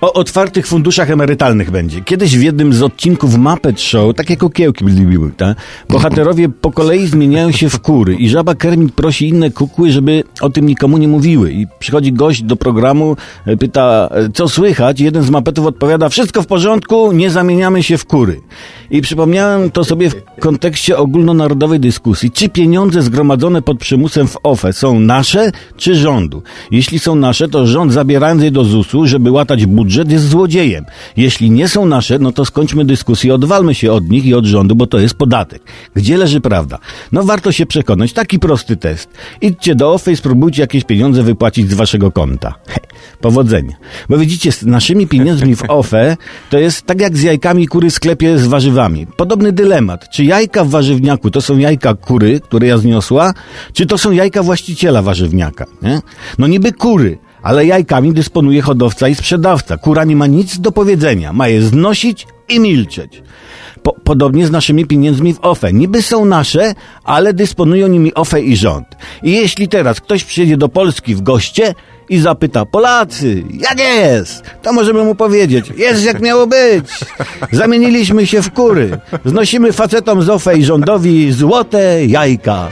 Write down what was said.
O otwartych funduszach emerytalnych będzie. Kiedyś w jednym z odcinków Muppet Show, takie kokiełki były, tak? Bohaterowie po kolei zmieniają się w kury i żaba Kermit prosi inne kukły, żeby o tym nikomu nie mówiły. I przychodzi gość do programu, e, pyta, e, co słychać? Jeden z Muppetów odpowiada, wszystko w porządku, nie zamieniamy się w kury. I przypomniałem to sobie w kontekście ogólnonarodowej dyskusji, czy pieniądze zgromadzone pod przymusem w OFE są nasze, czy rządu? Jeśli są nasze, to rząd zabierając je do ZUS-u, żeby łatać budżet, jest złodziejem. Jeśli nie są nasze, no to skończmy dyskusję, odwalmy się od nich i od rządu, bo to jest podatek. Gdzie leży prawda? No warto się przekonać, taki prosty test. Idźcie do OFE i spróbujcie jakieś pieniądze wypłacić z waszego konta. Powodzenia. Bo widzicie, z naszymi pieniędzmi w OFE to jest tak jak z jajkami kury w sklepie z warzywami. Podobny dylemat. Czy jajka w warzywniaku to są jajka kury, które ja zniosła, czy to są jajka właściciela warzywniaka? Nie? No niby kury, ale jajkami dysponuje hodowca i sprzedawca. Kura nie ma nic do powiedzenia. Ma je znosić i milczeć. Po, podobnie z naszymi pieniędzmi w OFE. Niby są nasze, ale dysponują nimi OFE i rząd. I jeśli teraz ktoś przyjedzie do Polski w goście i zapyta, Polacy, jak jest? To możemy mu powiedzieć, jest jak miało być. Zamieniliśmy się w kury. Znosimy facetom z OFE i rządowi złote jajka.